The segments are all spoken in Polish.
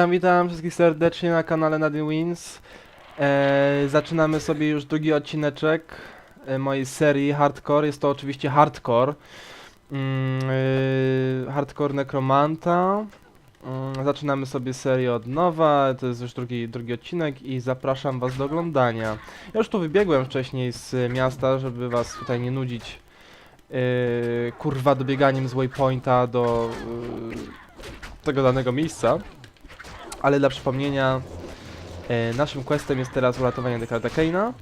Witam, witam wszystkich serdecznie na kanale Nadine Wins. E, zaczynamy sobie już drugi odcineczek e, mojej serii Hardcore. Jest to oczywiście Hardcore. Mm, e, hardcore Necromanta. Mm, zaczynamy sobie serię od nowa. To jest już drugi, drugi odcinek i zapraszam was do oglądania. Ja już tu wybiegłem wcześniej z miasta, żeby was tutaj nie nudzić. e, kurwa dobieganiem z waypointa do e, tego danego miejsca. Ale dla przypomnienia, e, naszym questem jest teraz uratowanie Dekarda Kane'a.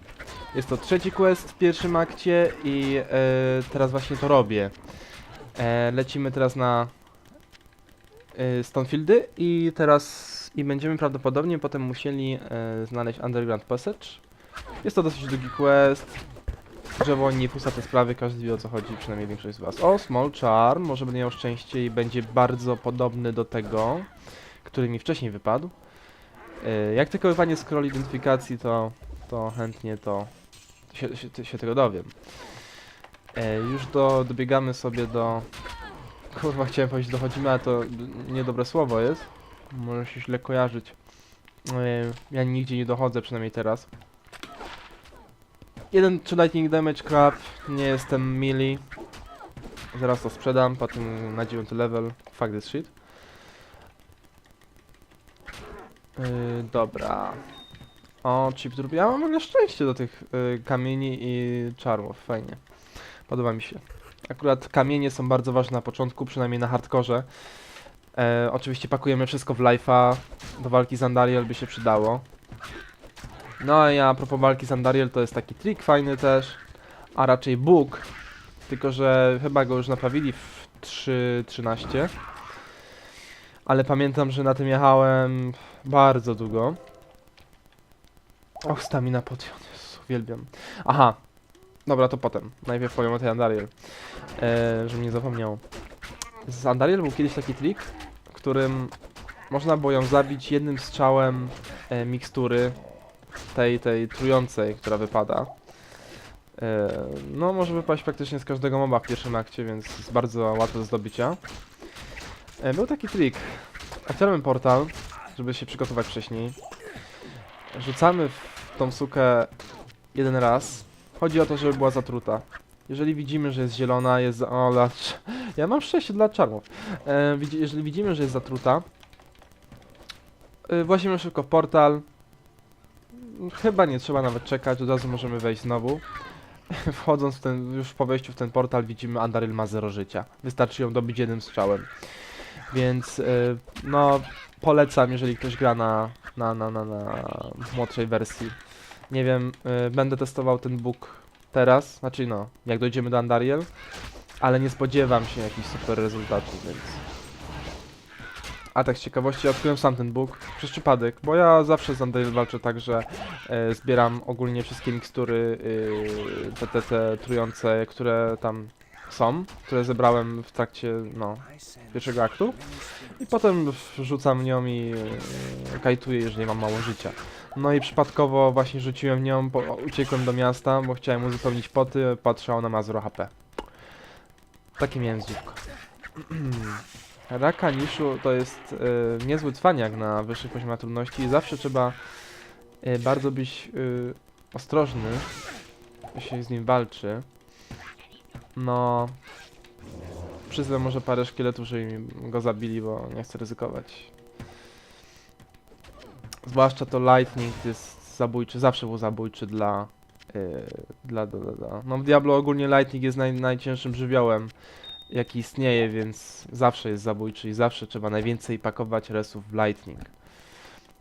Jest to trzeci quest w pierwszym akcie i e, teraz właśnie to robię. E, lecimy teraz na e, Stonefieldy i teraz i będziemy prawdopodobnie potem musieli e, znaleźć Underground Passage. Jest to dosyć długi quest. Drzewo nie pusta te sprawy, każdy wie o co chodzi, przynajmniej większość z was. O, Small Charm, może będę miał szczęście i będzie bardzo podobny do tego który mi wcześniej wypadł. E, Jak tylko wypadnie scroll identyfikacji, to, to chętnie to się, się, się tego dowiem. E, Już do, dobiegamy sobie do... Kurwa, chciałem powiedzieć dochodzimy, ale to niedobre słowo jest. Może się źle kojarzyć. E, Ja nigdzie nie dochodzę, przynajmniej teraz. Jeden czy lightning damage crap, nie jestem melee. Zaraz to sprzedam, potem na 9 level. Fuck this shit. Yy, dobra. O, chip drugi. Ja mam ogóle szczęście do tych yy, kamieni i czarów. Fajnie. Podoba mi się. Akurat kamienie są bardzo ważne na początku, przynajmniej na hardkorze. E, oczywiście pakujemy wszystko w life'a. Do walki z Andariel by się przydało. No a ja a propos walki z Andariel to jest taki trik fajny też. A raczej bóg. Tylko, że chyba go już naprawili w 3.13. Ale pamiętam, że na tym jechałem bardzo długo. Och, stamina potion, Jezu, uwielbiam. Aha, dobra, to potem. Najpierw powiem o tej Andariel, e, żebym nie zapomniał. Z Andariel był kiedyś taki trik, którym można było ją zabić jednym strzałem e, mikstury tej, tej trującej, która wypada. E, no, może wypaść praktycznie z każdego moba w pierwszym akcie, więc jest bardzo łatwe do zdobycia. E, był taki trik. Otwieramy portal, żeby się przygotować wcześniej. Rzucamy w tą sukę jeden raz. Chodzi o to, żeby była zatruta. Jeżeli widzimy, że jest zielona, jest... O, lacz... Ja mam szczęście dla czarów. E, jeżeli widzimy, że jest zatruta, e, włazimy szybko portal. Chyba nie trzeba nawet czekać, od razu możemy wejść znowu. Wchodząc w ten, już po wejściu w ten portal widzimy Andaryl ma 0 życia. Wystarczy ją dobić jednym strzałem. Więc y, no polecam, jeżeli ktoś gra na, na, na, na, na młodszej wersji. Nie wiem, y, będę testował ten bóg teraz, znaczy no, jak dojdziemy do Andariel, ale nie spodziewam się jakichś super rezultatów, więc... A tak z ciekawości odkryłem sam ten bóg przez przypadek, bo ja zawsze z Andariel walczę tak, że e, zbieram ogólnie wszystkie mikstury, y, te, te, te trujące, które tam są, które zebrałem w trakcie, no, pierwszego aktu i potem rzucam nią i e, kajtuję, jeżeli mam mało życia. No i przypadkowo właśnie rzuciłem nią, bo uciekłem do miasta, bo chciałem uzupełnić poty, patrzę, ona ma 0 HP. Takie miałem zdziwko. Raka Niszu to jest e, niezły cwaniak na wyższych poziomach trudności i zawsze trzeba e, bardzo być e, ostrożny, jeśli z nim walczy. No, przyzwę może parę szkieletów, żeby mi go zabili, bo nie chcę ryzykować. Zwłaszcza to Lightning jest zabójczy, zawsze był zabójczy dla... Yy, dla, dla, dla. No w Diablo ogólnie Lightning jest naj, najcięższym żywiołem, jaki istnieje, więc zawsze jest zabójczy i zawsze trzeba najwięcej pakować resów w Lightning.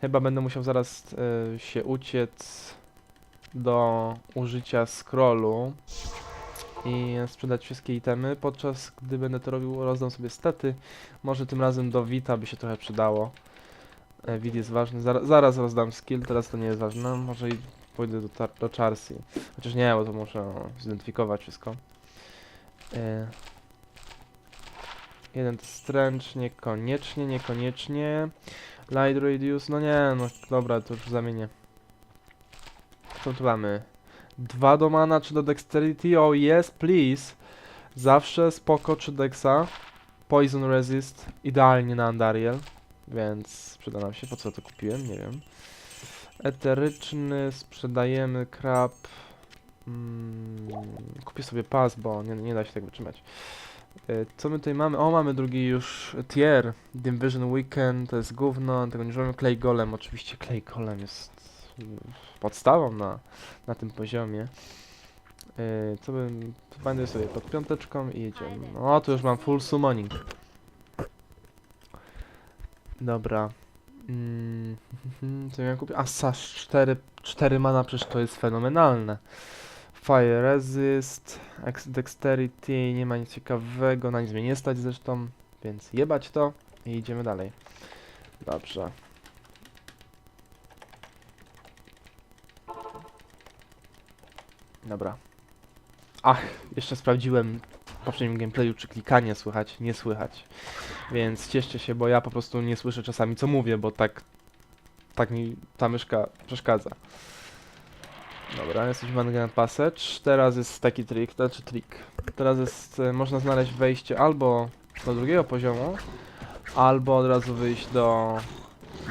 Chyba będę musiał zaraz yy, się uciec do użycia scrollu i sprzedać wszystkie itemy, podczas gdy będę to robił rozdam sobie stety, może tym razem do Vita by się trochę przydało. E, Wid jest ważny, Zar zaraz rozdam skill, teraz to nie jest ważne, może i pójdę do, do Charsi. Chociaż nie, bo to muszę zidentyfikować wszystko. E, jeden to niekoniecznie, niekoniecznie. Light Radius, no nie, no dobra, to już zamienię. Co tu mamy? Dwa do mana czy do dexterity? Oh yes, please. Zawsze spoko czy dexa. Poison resist. Idealnie na Andariel. więc przyda nam się. Po co to kupiłem? Nie wiem. Eteryczny, sprzedajemy krab. Mm, kupię sobie pas, bo nie, nie da się tak wytrzymać. E, Co my tutaj mamy? O, mamy drugi już tier. Dim Vision Weekend, to jest gówno, tego nie używamy. Clay Golem, oczywiście Clay Golem jest podstawą na, na tym poziomie. E, Co bym... Będę sobie pod piąteczką i jedziemy. O, tu już mam full summoning. Dobra. Mm, co miałem kupić? A, Sash 4, 4 mana, przecież to jest fenomenalne. Fire Resist, Ex- Dexterity, nie ma nic ciekawego, na nic mnie nie stać zresztą, więc jebać to i idziemy dalej. Dobrze. Dobra. Ach, jeszcze sprawdziłem w poprzednim gameplayu, czy klikanie słychać, nie słychać. Więc cieszcie się, bo ja po prostu nie słyszę czasami co mówię, bo tak, tak mi ta myszka przeszkadza. Dobra, jesteśmy Underground Passage. Teraz jest taki trik, znaczy trik. Teraz jest, e, można znaleźć wejście albo do drugiego poziomu, albo od razu wyjść do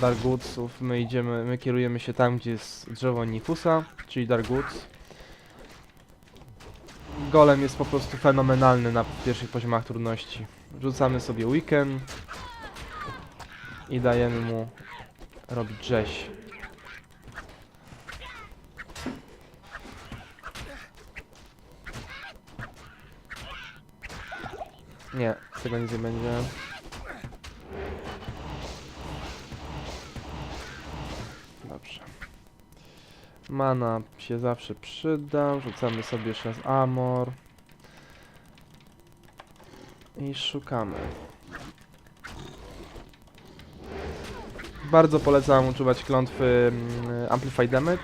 Dark Woodsów. My idziemy, my kierujemy się tam, gdzie jest drzewo Nifusa, czyli Dark Woods. Golem jest po prostu fenomenalny na pierwszych poziomach trudności. Rzucamy sobie weekend i dajemy mu robić rzeź. Nie, tego nic nie będzie. Mana się zawsze przyda. Rzucamy sobie jeszcze Amor. I szukamy. Bardzo polecam używać klątwy mm, Amplify Damage,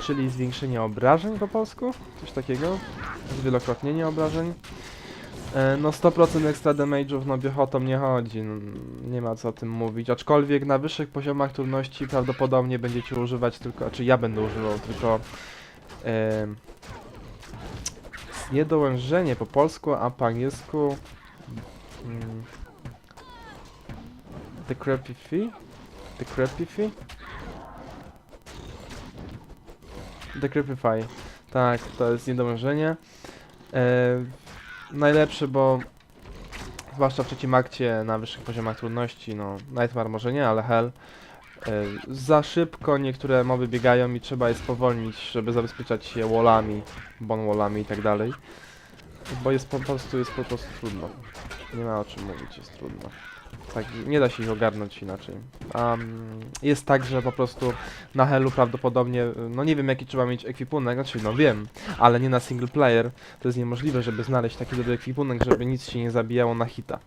czyli zwiększenie obrażeń po polsku, coś takiego, zwielokrotnienie obrażeń. E, No 100% extra damage'ów, no piechotą nie chodzi, no, nie ma co o tym mówić, aczkolwiek na wyższych poziomach trudności prawdopodobnie będziecie używać tylko, czy ja będę używał tylko e, niedołężenie po polsku, a po angielsku mm, The Crappy Fee? The Fee? The Creepify. Tak, to jest niedążenie. E, najlepszy, bo zwłaszcza w trzecim akcie na wyższych poziomach trudności, no Nightmare może nie, ale Hell. E, za szybko niektóre moby biegają i trzeba je spowolnić, żeby zabezpieczać się wallami, bon wallami i tak dalej. Bo jest po prostu, jest po prostu trudno. Nie ma o czym mówić, jest trudno. Tak, nie da się ich ogarnąć inaczej. Um, jest tak, że po prostu na Hellu prawdopodobnie, no nie wiem jaki trzeba mieć ekwipunek, znaczy no wiem, ale nie na single player. To jest niemożliwe, żeby znaleźć taki dobry ekwipunek, żeby nic się nie zabijało na hita.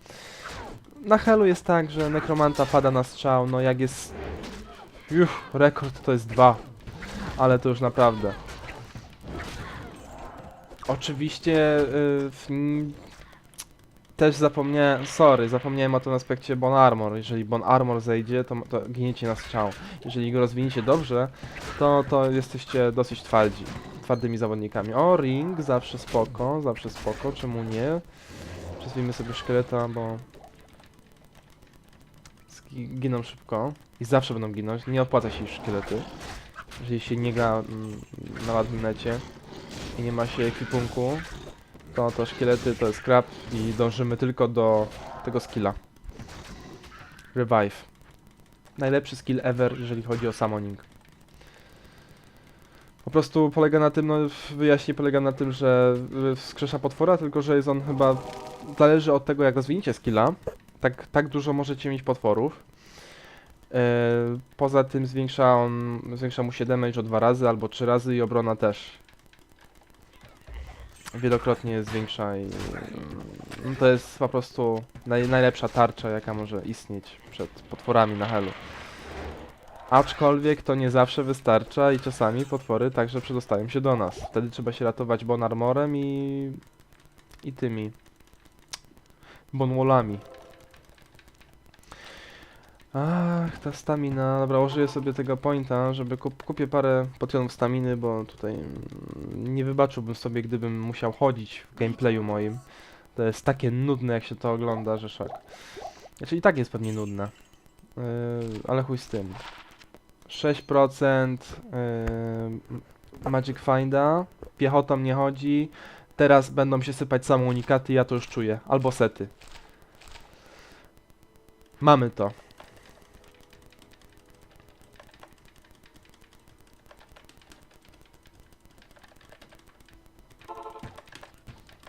Na Hellu jest tak, że nekromanta pada na strzał, no jak jest... Juh, rekord to jest dwa. Ale to już naprawdę. Oczywiście y, w, też zapomniałem, sorry, zapomniałem o tym aspekcie Bon Armor. Jeżeli Bon Armor zejdzie, to, to giniecie na strzał. Jeżeli go rozwiniecie dobrze, to, to jesteście dosyć twardzi, twardymi zawodnikami. O, ring, zawsze spoko, zawsze spoko, czemu nie? Przezwijmy sobie szkieleta, bo giną szybko i zawsze będą ginąć. Nie opłaca się już szkielety, jeżeli się nie gra mm, na ładnym necie i nie ma się ekwipunku, to, to szkielety to jest crap i dążymy tylko do tego skilla. Revive. Najlepszy skill ever, jeżeli chodzi o summoning. Po prostu polega na tym, no wyjaśnię, polega na tym, że wskrzesza potwora, tylko że jest on chyba, zależy od tego jak rozwiniecie skilla, tak, tak dużo możecie mieć potworów. E, poza tym zwiększa on, zwiększa mu się damage o dwa razy albo trzy razy i obrona też wielokrotnie zwiększa i mm, to jest po prostu naj, najlepsza tarcza, jaka może istnieć przed potworami na helu. Aczkolwiek to nie zawsze wystarcza i czasami potwory także przedostają się do nas. Wtedy trzeba się ratować bon armorem i, i tymi bonwallami. Ach, ta stamina. Dobra, użyję sobie tego pointa, żeby kup kupię parę potionów staminy, bo tutaj mm, nie wybaczyłbym sobie, gdybym musiał chodzić w gameplayu moim. To jest takie nudne, jak się to ogląda, że szok. Znaczy i tak jest pewnie nudne. Yy, ale chuj z tym. 6% yy, Magic Finda. Piechotą nie chodzi. Teraz będą się sypać same unikaty, ja to już czuję. Albo sety. Mamy to.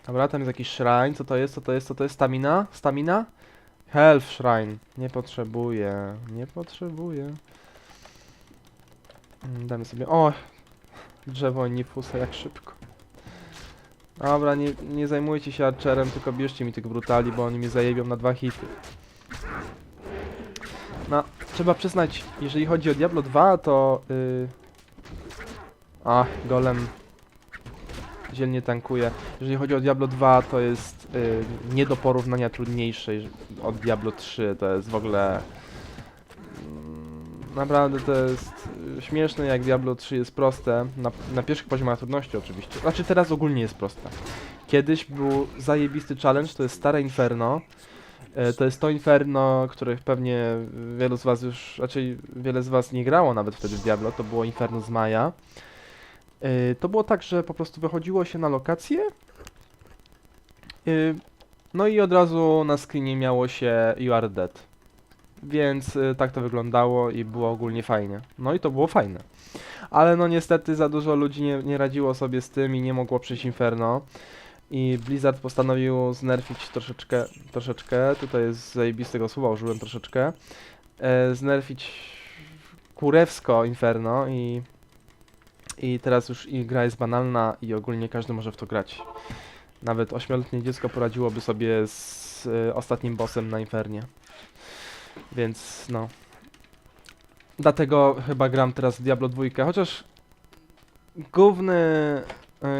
Dobra, tam jest jakiś shrine. Co to jest? Co to jest? Co to jest? Stamina? Stamina? Health shrine. Nie potrzebuję. Nie potrzebuję. Mm, Damy sobie. O! Drzewo Nifusa, jak szybko. Dobra, nie, nie zajmujcie się archerem, tylko bierzcie mi tych brutali, bo oni mnie zajebią na dwa hity. No, trzeba przyznać, jeżeli chodzi o Diablo 2, to... Yy... Ach, golem dzielnie tankuje. Jeżeli chodzi o Diablo 2, to jest y, nie do porównania trudniejsze od Diablo 3. To jest w ogóle. mm, Naprawdę to jest y, śmieszne, jak Diablo 3 jest proste. Na, na pierwszych poziomach trudności, oczywiście. Znaczy, teraz ogólnie jest proste. Kiedyś był zajebisty challenge, to jest Stare Inferno. E, To jest to Inferno, których pewnie wielu z Was już, raczej wiele z Was nie grało nawet wtedy w Diablo. To było Inferno z Maja. Yy, To było tak, że po prostu wychodziło się na lokację. yy, No i od razu na screenie miało się You are dead. Więc yy, tak to wyglądało i było ogólnie fajnie. No i to było fajne. Ale no niestety za dużo ludzi nie, nie radziło sobie z tym i nie mogło przejść Inferno. I Blizzard postanowił znerfić troszeczkę, troszeczkę, tutaj jest zajebistego słowa, użyłem troszeczkę, e, znerfić kurewsko Inferno i i teraz już i gra jest banalna i ogólnie każdy może w to grać. Nawet ośmioletnie dziecko poradziłoby sobie z y, ostatnim bossem na Infernie. Więc no. Dlatego chyba gram teraz w Diablo 2, chociaż główny,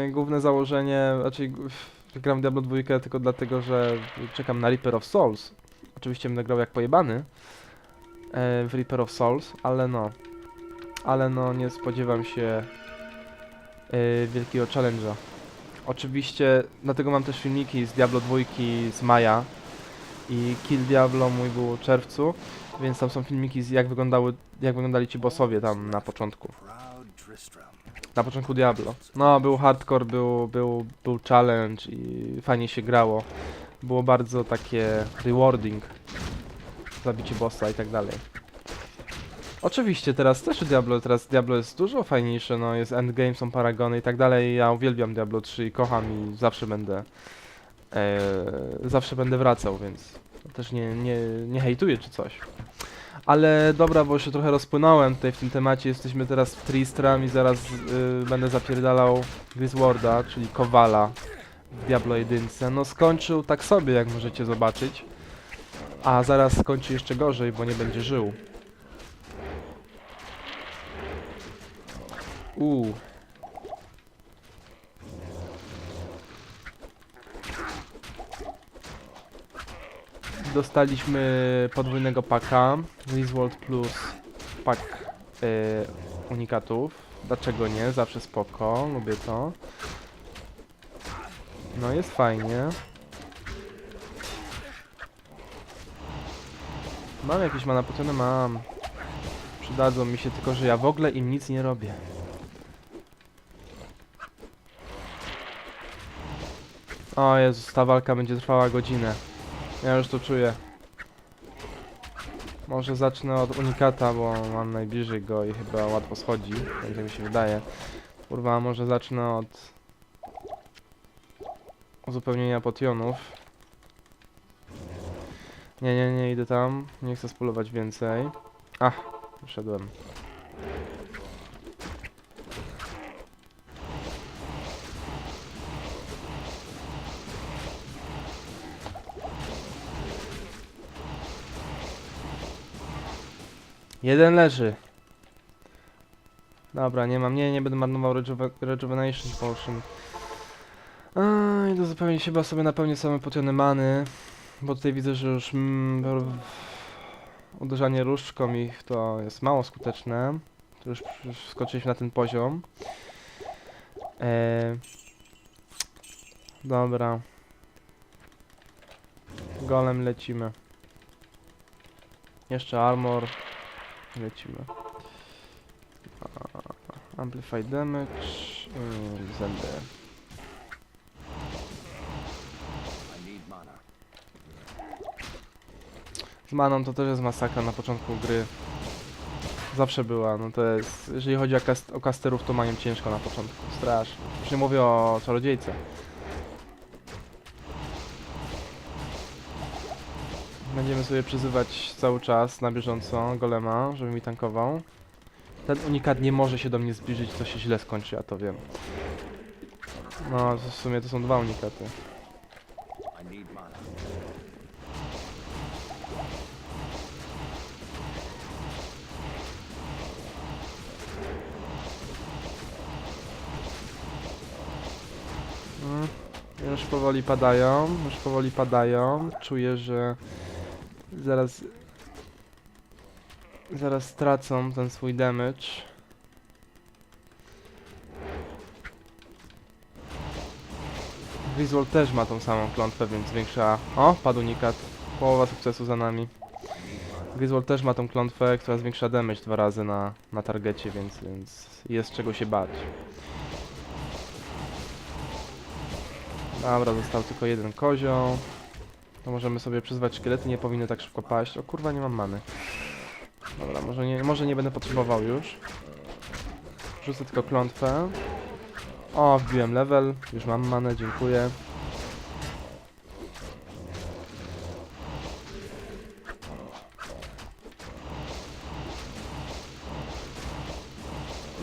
y, główne założenie, raczej f- gram w Diablo 2 tylko dlatego, że czekam na Reaper of Souls. Oczywiście będę grał jak pojebany y, w Reaper of Souls, ale no. Ale no nie spodziewam się yy, wielkiego challenge'a. Oczywiście, dlatego mam też filmiki z Diablo 2 z maja i Kill Diablo mój był w czerwcu, więc tam są filmiki z jak wyglądały, jak wyglądali ci bossowie tam na początku. Na początku Diablo. No, był hardcore, był, był, był challenge i fajnie się grało. Było bardzo takie rewarding. Zabicie bossa i tak dalej. Oczywiście, teraz też Diablo, teraz Diablo jest dużo fajniejsze, no jest endgame, są paragony i tak dalej. Ja uwielbiam Diablo 3 i kocham i zawsze będę e, zawsze będę wracał, więc też nie, nie, nie hejtuję czy coś. Ale dobra, bo się trochę rozpłynąłem tutaj w tym temacie, jesteśmy teraz w Tristram i zaraz y, będę zapierdalał Grisworda, czyli Kowala w Diablo 1. No skończył tak sobie, jak możecie zobaczyć. A zaraz skończy jeszcze gorzej, bo nie będzie żył. Uuu. Dostaliśmy podwójnego paka. World Plus pak y, unikatów. Dlaczego nie? Zawsze spoko. Lubię to. No jest fajnie. Mam jakieś mana potiony? Mam. Przydadzą mi się, tylko że ja w ogóle im nic nie robię. O Jezus, ta walka będzie trwała godzinę. Ja już to czuję. Może zacznę od unikata, bo mam najbliżej go i chyba łatwo schodzi, tak mi się wydaje. Kurwa, może zacznę od uzupełnienia potionów. Nie, nie, nie, idę tam. Nie chcę spolować więcej. Ach, wyszedłem. Jeden leży. Dobra, nie mam, nie, nie będę marnował rejuve Rejuvenation Potion. Aj, do zupełnie chyba sobie napełnię same potiony many. Bo tutaj widzę, że już mm, uderzanie różdżką ich to jest mało skuteczne. To już, już skoczyliśmy na ten poziom. E, dobra. Golem lecimy. Jeszcze armor. Lecimy. Amplify damage. Yy, zęby. Z maną to też jest masakra na początku gry. Zawsze była, no to jest... Jeżeli chodzi o, kast o casterów, to mają ciężko na początku. Strasznie. Już nie mówię o czarodziejce. Będziemy sobie przyzywać cały czas na bieżąco golema, żeby mi tankował. Ten unikat nie może się do mnie zbliżyć, co się źle skończy, ja to wiem. No, w sumie to są dwa unikaty. Mm, Już powoli padają, już powoli padają. Czuję, że zaraz zaraz stracą ten swój damage. Visual też ma tą samą klątwę, więc większa... O, padł unikat. Połowa sukcesu za nami. Visual też ma tą klątwę, która zwiększa damage dwa razy na, na targecie, więc, więc jest czego się bać. Dobra, został tylko jeden kozioł. To możemy sobie przyzwać szkielety, nie powinny tak szybko paść. O kurwa, nie mam many. Dobra, może nie, może nie będę potrzebował już. Rzucę tylko klątwę. O, wbiłem level, już mam manę, dziękuję.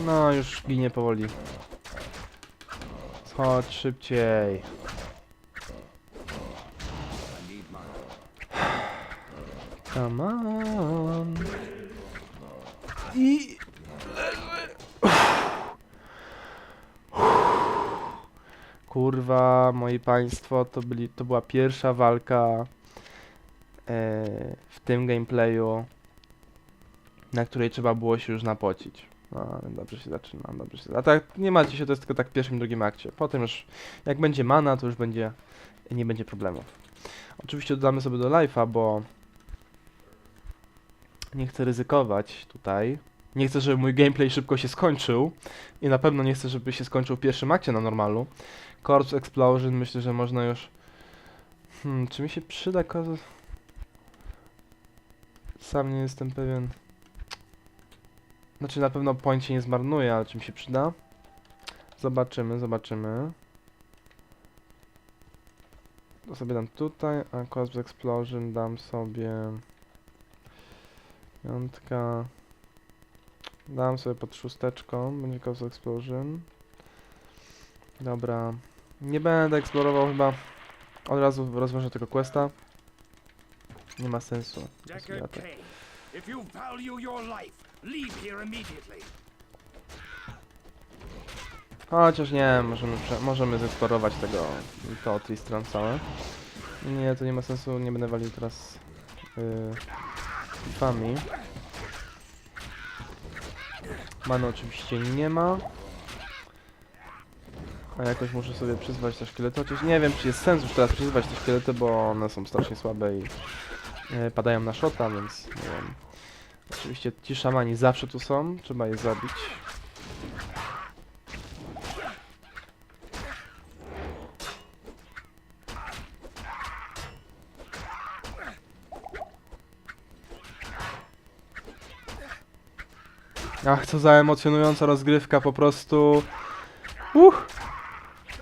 No, już ginie powoli. Chodź szybciej. Come on. I... Kurwa, moi państwo, to, byli, to była pierwsza walka e, w tym gameplayu, na której trzeba było się już napocić. No, dobrze się zaczyna, dobrze się A tak, nie macie się, to jest tylko tak w pierwszym, drugim akcie. Potem już, jak będzie mana, to już będzie, nie będzie problemów. Oczywiście dodamy sobie do live'a, bo nie chcę ryzykować tutaj. Nie chcę, żeby mój gameplay szybko się skończył. I na pewno nie chcę, żeby się skończył w pierwszym akcie na normalu. Corpse Explosion myślę, że można już... Hmm, czy mi się przyda ko- Sam nie jestem pewien. Znaczy na pewno point nie zmarnuje, ale czy mi się przyda? Zobaczymy, zobaczymy. To sobie dam tutaj, a Corpse Explosion dam sobie... Piątka. Dam sobie pod szósteczką, będzie Cause Explosion. Dobra. Nie będę eksplorował chyba. Od razu rozwiążę tego questa. Nie ma sensu. Chociaż nie, możemy, możemy zeksplorować tego, to Tristram całe. Nie, to nie ma sensu, nie będę walił teraz yy, fami. Many oczywiście nie ma. A jakoś muszę sobie przyzwać te szkielety, chociaż nie wiem, czy jest sens już teraz przyzwać te szkielety, bo one są strasznie słabe i yy, padają na shota, więc nie wiem. Oczywiście ci szamani zawsze tu są, trzeba je zabić. Ach, co za emocjonująca rozgrywka, po prostu. Uch!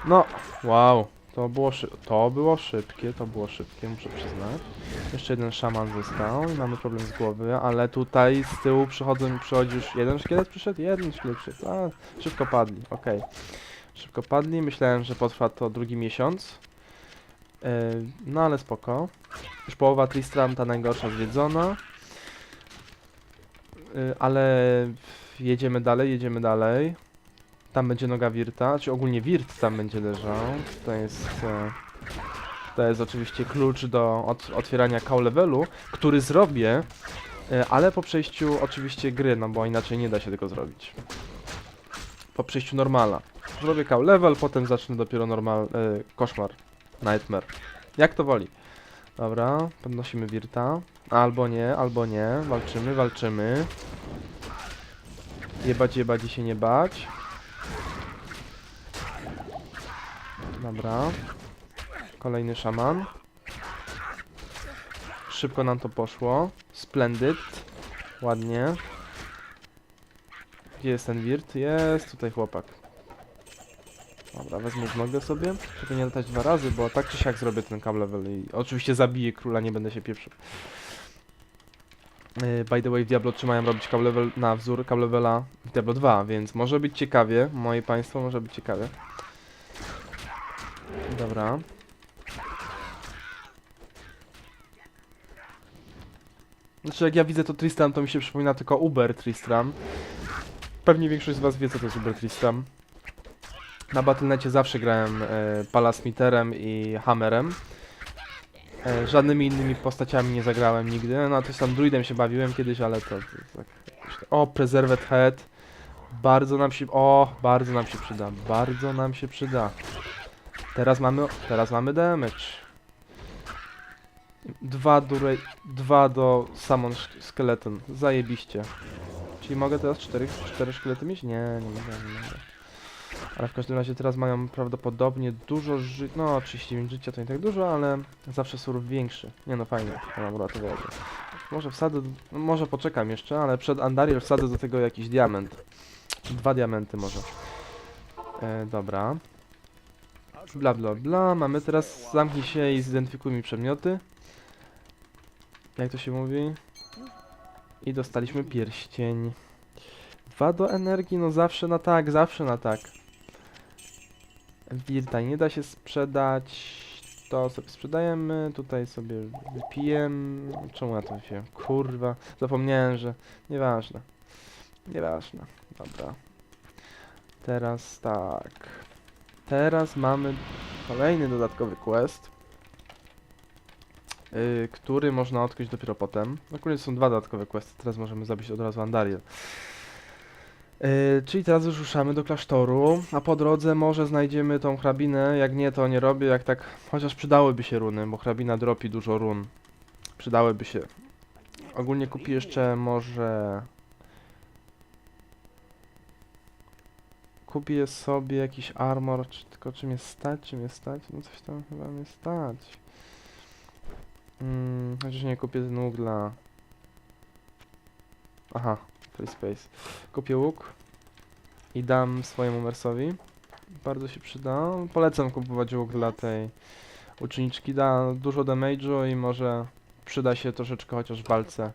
No, wow. To było, to było szybkie, to było szybkie, muszę przyznać. Jeszcze jeden szaman został i mamy problem z głowy, ale tutaj z tyłu przychodzą, przychodzi już jeden szkielet przyszedł? Jeden szkielet przyszedł, a szybko padli, okej. Szybko padli, myślałem, że potrwa to drugi miesiąc. Yy, no ale spoko. Już połowa Tristram, ta najgorsza zwiedzona. Y, ale jedziemy dalej, jedziemy dalej. Tam będzie noga Wirta, czy ogólnie Wirt tam będzie leżał. To jest, e, to jest oczywiście klucz do ot otwierania cow levelu, który zrobię, e, ale po przejściu oczywiście gry, no bo inaczej nie da się tego zrobić. Po przejściu normala. Zrobię cow level, potem zacznę dopiero normal, e, koszmar, nightmare. Jak to woli. Dobra, podnosimy Wirta. Albo nie, albo nie. Walczymy, walczymy. Jebać, jebać i się nie bać. Dobra. Kolejny szaman. Szybko nam to poszło. Splendid. Ładnie. Gdzie jest ten wirt? Jest tutaj chłopak. Dobra, wezmę nogę sobie, żeby nie latać dwa razy, bo tak czy siak zrobię ten cam level i oczywiście zabiję króla, nie będę się pieprzył. Yy, By the way, w Diablo 3 mają robić cam level na wzór cam levela w Diablo 2, więc może być ciekawie, moje państwo, może być ciekawie. Dobra. Znaczy jak ja widzę to Tristram, to mi się przypomina tylko Uber Tristram. Pewnie większość z was wie co to jest Uber Tristram. Na Battle.necie zawsze grałem e, Palasmiterem i Hammerem. E, żadnymi innymi postaciami nie zagrałem nigdy. No to tam druidem się bawiłem kiedyś, ale to, to, jakoś tak. O, Preserved Head. Bardzo nam się. O, bardzo nam się przyda. Bardzo nam się przyda. Teraz mamy. Teraz mamy damage. Dwa do, ra- dwa do Summon Skeleton. Zajebiście. Czyli mogę teraz cztery, cztery szkielety mieć? Nie, nie mogę, nie mogę. Ale w każdym razie teraz mają prawdopodobnie dużo życia. No, 39 życia to nie tak dużo, ale zawsze surów większy. Nie no, fajnie. To wejdę. Może wsadzę. No, może poczekam jeszcze, ale przed Andariel wsadzę do tego jakiś diament. Dwa diamenty może. E, dobra. Bla bla bla. Mamy teraz. Zamknij się i zidentyfikuj mi przedmioty. Jak to się mówi? I dostaliśmy pierścień. Dwa do energii, no zawsze na tak, zawsze na tak. Wirta nie da się sprzedać. To sobie sprzedajemy, tutaj sobie wypijem. Czemu ja to się? Kurwa, zapomniałem, że. Nieważne. Nieważne. Dobra. Teraz tak. Teraz mamy kolejny dodatkowy quest. Yy, który można odkryć dopiero potem. Akurat są dwa dodatkowe questy, teraz możemy zabić od razu Andariel. Yy, czyli teraz już ruszamy do klasztoru, a po drodze może znajdziemy tą hrabinę, jak nie to nie robię, jak tak, chociaż przydałyby się runy, bo hrabina dropi dużo run. Przydałyby się. Ogólnie kupię jeszcze może... Kupię sobie jakiś armor, czy, tylko czy mnie stać, czy mnie stać? No coś tam chyba mnie stać. Mm, chociaż nie kupię łuk dla... Aha, free space. Kupię łuk i dam swojemu Mersowi. Bardzo się przyda. Polecam kupować łuk dla tej uczniczki. Da dużo damage'u i może przyda się troszeczkę chociaż w walce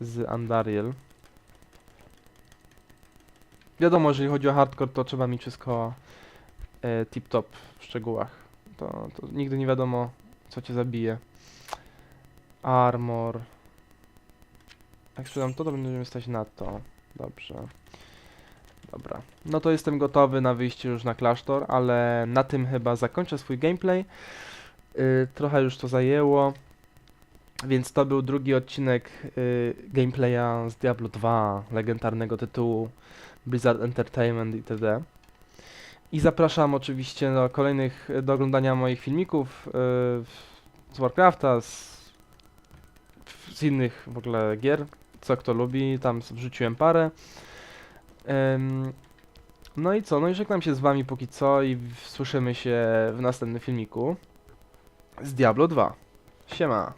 z Andariel. Wiadomo, jeżeli chodzi o hardcore, to trzeba mieć wszystko e, tip-top w szczegółach. To, to nigdy nie wiadomo, co cię zabije. Armor. Jak sprzedam to, to będziemy stać na to. Dobrze. Dobra. No to jestem gotowy na wyjście już na klasztor, ale na tym chyba zakończę swój gameplay. Yy, trochę już to zajęło. Więc to był drugi odcinek yy, gameplaya z Diablo 2, legendarnego tytułu Blizzard Entertainment itd. I zapraszam oczywiście do kolejnych, do oglądania moich filmików yy, z Warcrafta, z, z innych w ogóle gier, co kto lubi, tam wrzuciłem parę. No i co, no i żegnam się z wami póki co i słyszymy się w następnym filmiku z Diablo 2. Siema.